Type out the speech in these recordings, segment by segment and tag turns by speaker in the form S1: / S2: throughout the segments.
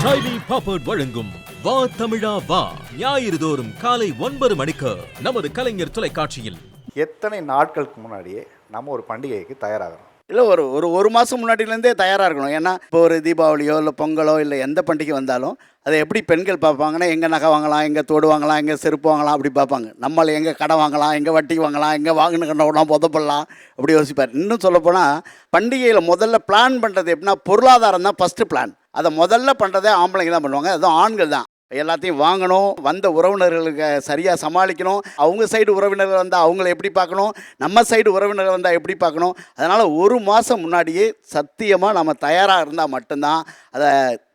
S1: ஸ்டைலி பாப்பர்ட் வழங்கும் வா தமிழா வா. ஞாயிறு தோறும் காலை ஒன்பது மணிக்கு நமது கலைஞர் தொலைக்காட்சியில்.
S2: எத்தனை நாட்களுக்கு முன்னாடியே நம்ம ஒரு பண்டிகைக்கு தயாராகிறோம்
S3: இல்லை ஒரு ஒரு ஒரு மாதம் முன்னாடியிலேருந்தே தயாராக இருக்கணும் ஏன்னா இப்போ ஒரு தீபாவளியோ இல்லை பொங்கலோ இல்லை எந்த பண்டிகை வந்தாலும் அதை எப்படி பெண்கள் பார்ப்பாங்கன்னா எங்கே நகை வாங்கலாம் எங்கே தோடு வாங்கலாம் எங்கே செருப்பு வாங்கலாம் அப்படி பார்ப்பாங்க. நம்மளை எங்கே கடை வாங்கலாம் எங்கே வட்டி வாங்கலாம் எங்கே வாங்கின கண்டோடலாம் புதப்படலாம் அப்படி யோசிப்பார். இன்னும் சொல்லப்போனால் பண்டிகையில் முதல்ல பிளான் பண்ணுறது எப்படின்னா பொருளாதாரம் தான் ஃபஸ்ட்டு பிளான் அதை முதல்ல பண்ணுறதே ஆம்பளைங்க தான் பண்ணுவாங்க. அதுவும் ஆண்கள் தான். எல்லாத்தையும் வாங்கணும் வந்த உறவினர்களுக்கு சரியாக சமாளிக்கணும். அவங்க சைடு உறவினர்கள் வந்தால் அவங்கள எப்படி பார்க்கணும்? நம்ம சைடு உறவினர்கள் வந்தால் எப்படி பார்க்கணும்? அதனால் ஒரு மாதம் முன்னாடியே சத்தியமாக நம்ம தயாராக இருந்தால் மட்டும்தான் அதை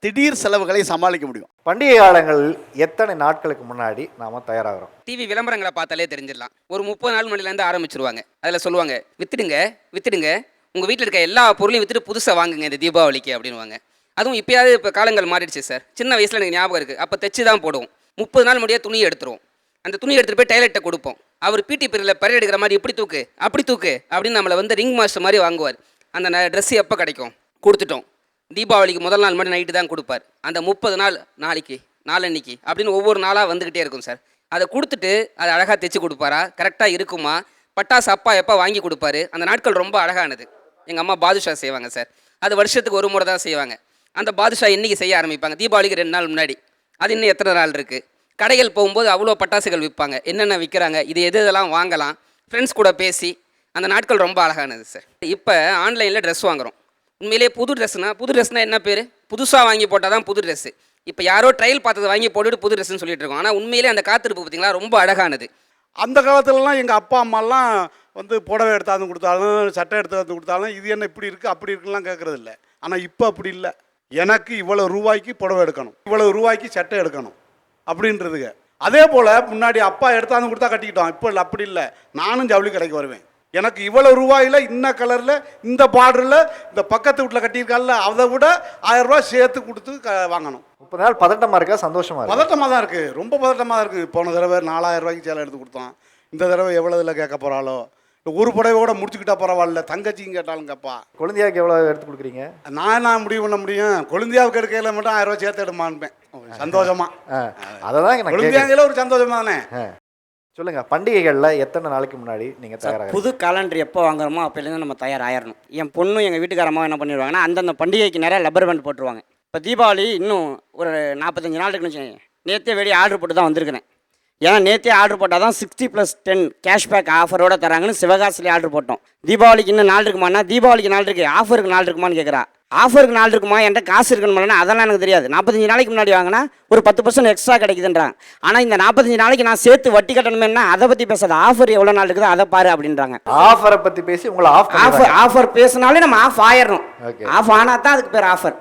S3: திடீர் செலவுகளை சமாளிக்க முடியும்.
S2: பண்டிகை காலங்களில் எத்தனை நாட்களுக்கு முன்னாடி நாம தயாராகிறோம்?
S4: டிவி விளம்பரங்களை பார்த்தாலே தெரிஞ்சிடலாம். ஒரு முப்பது நாள் முன்னாடிலேருந்து ஆரம்பிச்சிருவாங்க. அதில் சொல்லுவாங்க வித்துடுங்க வித்துடுங்க. உங்கள் வீட்டில் இருக்க எல்லா பொருளையும் வித்துட்டு புதுசாக வாங்குங்க இந்த தீபாவளிக்கு அப்படின்வாங்க அதுவும் இப்போயாவது இப்போ காலங்கள் மாறிடுச்சு சார். சின்ன வயசில் எனக்கு ஞாபகம் இருக்குது அப்போ தைச்சு தான் போடுவோம். முப்பது நாள் முடியாது துணியை எடுத்துருவோம். அந்த துணி எடுத்துகிட்டு போய் டைலர்கிட்ட கொடுப்போம். அவர் பிடி பீரியடில் பறை எடுக்கிற மாதிரி இப்படி தூக்கு அப்படி தூக்கு அப்படின்னு நம்மளை வந்து ரிங் மாஸ்டர் மாதிரி வாங்குவார். அந்த ட்ரெஸ் எப்போ கிடைக்கும்? கொடுத்துட்டோம். தீபாவளிக்கு முதல் நாள் மட்டும் நைட்டு தான் கொடுப்பார். அந்த முப்பது நாள் நாளைக்கு நாளன்னைக்கு அப்படின்னு ஒவ்வொரு நாளாக வந்துக்கிட்டே இருக்கும் சார். அதை கொடுத்துட்டு அதை அழகாக தைச்சு கொடுப்பாரா? கரெக்டாக இருக்குமா? பட்டாசு அப்பா எப்போ வாங்கி கொடுப்பாரு? அந்த நாட்கள் ரொம்ப அழகானது. எங்கள் அம்மா பாதுஷா செய்வாங்க சார். அது வருஷத்துக்கு ஒரு முறை தான் செய்வாங்க. அந்த பாதுஷா என்றைக்கு செய்ய ஆரம்பிப்பாங்க. தீபாவளிக்கு ரெண்டு நாள் முன்னாடி. அது இன்னும் எத்தனை நாள் இருக்குது கடைகள் போகும்போது அவ்வளோ பட்டாசுகள் விற்பாங்க. என்னென்ன விற்கிறாங்க? இது எது இதெல்லாம் வாங்கலாம்? ஃப்ரெண்ட்ஸ் கூட பேசி அந்த நாட்கள் ரொம்ப அழகானது சார் இப்போ ஆன்லைனில் ட்ரெஸ் வாங்குறோம். உண்மையிலேயே புது ட்ரெஸ்னால் புது ட்ரெஸ்னால் என்ன பேர்? புதுசாக வாங்கி போட்டால் தான் புது ட்ரெஸ்ஸு இப்போ யாரோ ட்ரையல் பார்த்ததை வாங்கி போட்டுட்டு புது ட்ரெஸ்ஸுன்னு சொல்லிட்டு இருக்கோம். ஆனால் உண்மையிலே அந்த காத்திருப்பு பார்த்தீங்களா? ரொம்ப அழகானது.
S5: அந்த காலத்துலலாம் எங்கள் அப்பா அம்மாலாம் வந்து புடவை எடுத்தாந்து கொடுத்தாலும் சட்டை எடுத்தாந்து கொடுத்தாலும் இது என்ன இப்படி இருக்குது அப்படி இருக்குலாம் கேட்குறதில்ல ஆனால் இப்போ அப்படி இல்லை. எனக்கு இவ்வளோ ரூபாய்க்கு புடவை எடுக்கணும் இவ்வளோ ரூபாய்க்கு சட்டை எடுக்கணும் அப்படின்றதுங்க. அதே போல் முன்னாடி அப்பா எடுத்தாந்து கொடுத்தா கட்டிக்கிட்டோம் இப்போ அப்படி இல்லை. நானும் ஜவுளி கடைக்கு வருவேன். எனக்கு இவ்வளோ ரூபாயில் இன்ன கலரில் இந்த பார்டரில் இந்த பக்கத்து வீட்டில் கட்டியிருக்கால அதை விட ஆயிரம் ரூபாய் சேர்த்து கொடுத்து க வாங்கணும்.
S2: முப்பது நாள் பதட்டமா இருக்கா? சந்தோஷமா இருக்கா?
S5: பதட்டமாக தான் இருக்குது ரொம்ப பதட்டமாக தான் இருக்குது போன தடவை நாலாயிரம் ரூபாய்க்கு சேலை எடுத்து கொடுத்தோம் இந்த தடவை எவ்வளோ இதில் கேட்க போகிறாளோ ஒரு புடவையோட முடிச்சுக்கிட்டா பரவாயில்ல தங்கச்சியும் கேட்டாலும் கேட்பா
S2: குழந்தையாக்கு எவ்வளவு எடுத்து கொடுக்குறீங்க?
S5: நான் நான் முடிவு பண்ண முடியும். கொழுந்தியாவுக்கு எடுக்கையில் மட்டும் ஆயிரம் ரூபாய் சேர்த்து எடுமான்பேன் சந்தோஷமா.
S2: அதை தான் நான் கேட்குறேன்.
S5: கொழுந்தியாங்கையில் ஒரு சந்தோஷமா தானே.
S2: சொல்லுங்க பண்டிகைகள்ல எத்தனை நாளைக்கு முன்னாடி நீங்க தயாராக
S6: புது காலண்டர் எப்போ வாங்குறோமோ அப்போலேருந்து நம்ம தயாராகிடணும் என் பொண்ணும் எங்கள் வீட்டுக்காரம்மா என்ன பண்ணிடுவாங்கன்னா அந்தந்த பண்டிகைக்கு நிறைய லப்பர் பேண்ட் போட்டுருவாங்க. இப்போ தீபாவளி இன்னும் ஒரு நாற்பத்தஞ்சு நாள் இருக்குன்னு வச்சுக்கோங்க நேற்றே வெளியே ஆர்டர் போட்டு தான் வந்திருக்கிறேன். ஏன்னா நேற்றே ஆர்டர் போட்டால் தான் சிக்ஸ்டி ப்ளஸ் டென் கேஷ்பேக் ஆஃபரோட தராங்கன்னு சிவகாசிலே ஆர்டர் போட்டோம். தீபாவளிக்கு இன்னும் நாள் இருக்குமானா தீபாவளிக்கு நாள் இருக்கு. ஆஃபருக்கு நாள் இருக்குமான்னு கேட்குறா ஆஃபருக்கு நாள் இருக்குமா? என்கிட்ட காசு இருக்கணுமா அதெல்லாம் எனக்கு தெரியாது. நாற்பத்தஞ்சு நாளைக்கு முன்னாடி வாங்கினா ஒரு பத்து பர்சன்ட் எக்ஸ்ட்ரா கிடைக்குதுன்றாங்க ஆனால் இந்த நாற்பத்தஞ்சு நாளைக்கு நான் சேர்த்து வட்டி கட்டணுமேனா அதை பற்றி பேசாத. ஆஃபர் எவ்வளோ நாள் இருக்குதோ அதை பாரு அப்படின்றாங்க.
S2: ஆஃபரை பத்தி பேசி உங்களை ஆஃப்
S6: ஆஃபர் ஆஃபர் பேசினாலே நம்ம ஆஃப் ஆயிடணும். ஆஃப் ஆனால் தான் அதுக்கு பேர் ஆஃபர்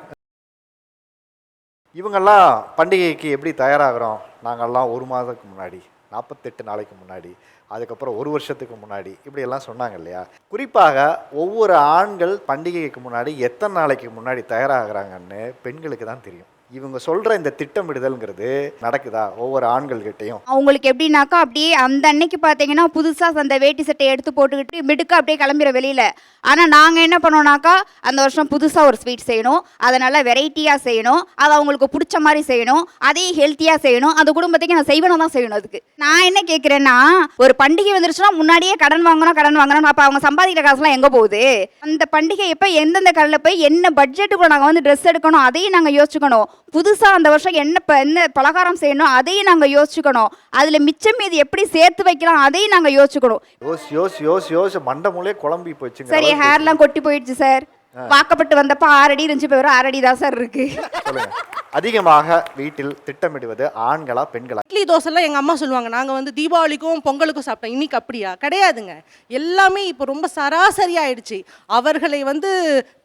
S2: இவங்கெல்லாம் பண்டிகைக்கு எப்படி தயாராகிறோம்? நாங்கெல்லாம் ஒரு மாதத்துக்கு முன்னாடி நாற்பத்தெட்டு நாளைக்கு முன்னாடி அதுக்கப்புறம் ஒரு வருஷத்துக்கு முன்னாடி இப்படியெல்லாம் சொன்னாங்க இல்லையா? குறிப்பாக ஒவ்வொரு ஆண்கள் பண்டிகைக்கு முன்னாடி எத்தனை நாளைக்கு முன்னாடி தயாராகிறாங்கன்னு பெண்களுக்கு தான் தெரியும். இவங்க சொல்ற இந்த திட்டமிடுதல்ங்கிறது நடக்குதா ஒவ்வொரு ஆண்கள்கிட்டையும்?
S7: அவங்களுக்கு எப்படின்னாக்கா அப்படியே அந்த அன்னைக்கு பார்த்தீங்கன்னா புதுசாக அந்த வேட்டி சட்டையை எடுத்து போட்டுக்கிட்டு மிடுக்க அப்படியே கிளம்பிற வெளியில். ஆனால் நாங்கள் என்ன பண்ணோம்னாக்கா அந்த வருஷம் புதுசாக ஒரு ஸ்வீட் செய்யணும். அதை நல்லா வெரைட்டியாக செய்யணும். அதை அவங்களுக்கு பிடிச்ச மாதிரி செய்யணும். அதையும் ஹெல்த்தியாக செய்யணும். அந்த குடும்பத்துக்கு நான் செய்வனும் தான் செய்யணும் அதுக்கு. நான் என்ன கேட்குறேன்னா ஒரு பண்டிகை வந்துருச்சுன்னா முன்னாடியே கடன் வாங்கணும் கடன் வாங்கணும் அப்போ அவங்க சம்பாதிக்கிற காசுலாம் எங்கே போகுது? அந்த பண்டிகை எப்போ எந்தெந்த கடையில் போய் என்ன பட்ஜெட்டுக்குள்ள நாங்கள் வந்து ட்ரெஸ் எடுக்கணும் அதையும் நாங்கள் யோசிச்சுக்கணும். புதுசாக அந்த வருஷம் என்ன ப- என்ன பலகாரம் செய்யணும் அதையும் நாங்கள் யோசிச்சுக்கணும். அதில் மிச்சம் மீதி எப்படி சேர்த்து வைக்கலாம் அதையும் நாங்கள் யோசிச்சுக்கணும்.
S2: யோசி யோசி யோசி யோசி. மண்டை மூலையே குழம்பி போச்சுங்க
S7: சரி ஹேர்லாம் கொட்டி போயிடுச்சு சார் வாக்கப்பட்டு வந்தப்ப ஆறடி இருந்துச்சு இப்போ வெறும் ஆறடி தான் சார் இருக்கு.
S2: சொல்லுங்க. அதிகமாக வீட்டில் திட்டமிடுவது ஆண்களா பெண்களா?
S8: இட்லி தோசைலாம் எங்கள் அம்மா சொல்லுவாங்க. நாங்கள் வந்து தீபாவளிக்கும் பொங்கலுக்கும் சாப்பிட்டோம். இன்னைக்கு அப்படியா? கிடையாதுங்க. எல்லாமே இப்போ ரொம்ப சராசரி ஆயிடுச்சு. அவர்களை வந்து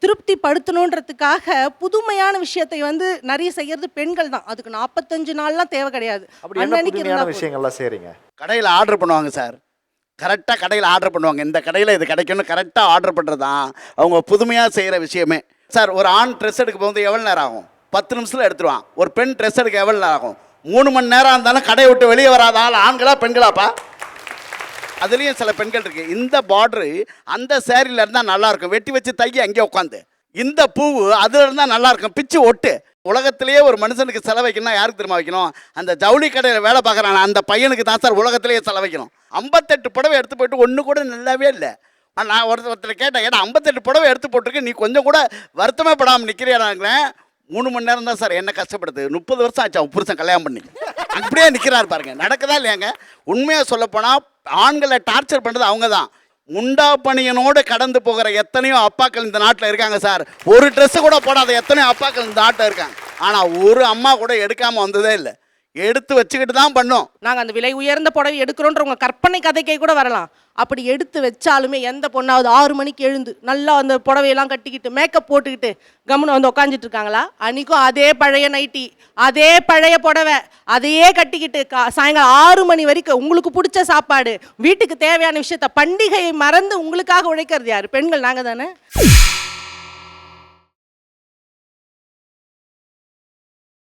S8: திருப்தி படுத்தணுன்றதுக்காக புதுமையான விஷயத்தை வந்து நிறைய செய்யறது பெண்கள் தான். அதுக்கு நாற்பத்தஞ்சு நாள்லாம் தேவை கிடையாது.
S2: அப்படி என்ன புதுமையான. விஷயங்கள்லாம் செய்றீங்க?
S3: கடையில் ஆர்டர் பண்ணுவாங்க சார். கரெக்டாக கடையில் ஆர்டர் பண்ணுவாங்க. இந்த கடையில் இது கிடைக்கும்னு கரெக்டாக ஆர்டர் பண்ணுறது தான் அவங்க புதுமையாக செய்கிற விஷயமே. சார் ஒரு ஆண் ட்ரெஸ் எடுக்க போகும்போது எவ்வளோ நேரம் ஆகும்? பத்து நிமிஷத்தில் எடுத்துருவான். ஒரு பெண் ட்ரெஸ் எடுக்க எவ்வளோ ஆகும்? மூணு மணி நேரம் இருந்தாலும் கடையை விட்டு வெளியே வராத ஆள் ஆண்களா பெண்களாப்பா? அதுலேயும் சில பெண்கள் இருக்கு. இந்த பார்டரு அந்த சேரீல இருந்தால் நல்லா இருக்கும். வெட்டி வச்சு தையி அங்கேயே உட்காந்து. இந்த பூவு அதுல இருந்தால் நல்லா இருக்கும். பிச்சு ஒட்டு. உலகத்திலேயே ஒரு மனுஷனுக்கு செலவைக்கணும்னா யாருக்கு தெரியுமா வைக்கணும்? அந்த ஜவுளி கடையில் வேலை பார்க்குறான்? அந்த பையனுக்கு தான் சார் உலகத்திலேயே செலவைக்கணும் ஐம்பத்தெட்டு புடவை எடுத்து போயிட்டு ஒன்று கூட நல்லாவே இல்லை. நான் ஒருத்தர் ஒருத்தர் கேட்டேன். ஏன்னா ஐம்பத்தெட்டு புடவை எடுத்து போட்டிருக்கு. நீ கொஞ்சம் கூட வருத்தமே படாமல் நிற்கிறியாங்களேன் மூணு மணி நேரம் தான் சார் என்ன கஷ்டப்படுது முப்பது வருஷம் ஆச்சு அவன் புருஷன் கல்யாணம் பண்ணி. அப்படியே நிற்கிறாரு பாருங்க. நடக்குதா இல்லையாங்க? உண்மையாக சொல்லப்போனால் ஆண்களை டார்ச்சர் பண்ணுறது அவங்க தான் முண்டா பணியனோடு கடந்து போகிற எத்தனையோ அப்பாக்கள் இந்த நாட்டில் இருக்காங்க சார். ஒரு ட்ரெஸ்ஸு கூட போடாத எத்தனையோ அப்பாக்கள் இந்த நாட்டில் இருக்காங்க. ஆனால் ஒரு அம்மா கூட எடுக்காமல் வந்ததே இல்லை. எடுத்து வச்சுக்கிட்டு தான் பண்ணோம்.
S8: நாங்கள் அந்த விலை உயர்ந்த புடவை எடுக்கிறோன்ற உங்கள் கற்பனை கதைக்கே கூட வரலாம். அப்படி எடுத்து வச்சாலுமே எந்த பொண்ணாவது ஆறு மணிக்கு எழுந்து நல்லா அந்த புடவையெல்லாம் கட்டிக்கிட்டு மேக்கப் போட்டுக்கிட்டு கம்முன்னு வந்து உட்காந்துட்டு இருக்காங்களா? அன்றைக்கும் அதே பழைய நைட்டி அதே பழைய புடவை அதையே கட்டிக்கிட்டு கா சாயங்காலம் ஆறு மணி வரைக்கும் உங்களுக்கு பிடிச்ச சாப்பாடு வீட்டுக்கு தேவையான விஷயத்த பண்டிகையை மறந்து உங்களுக்காக உழைக்கிறது யார்? பெண்கள் நாங்கள் தானே?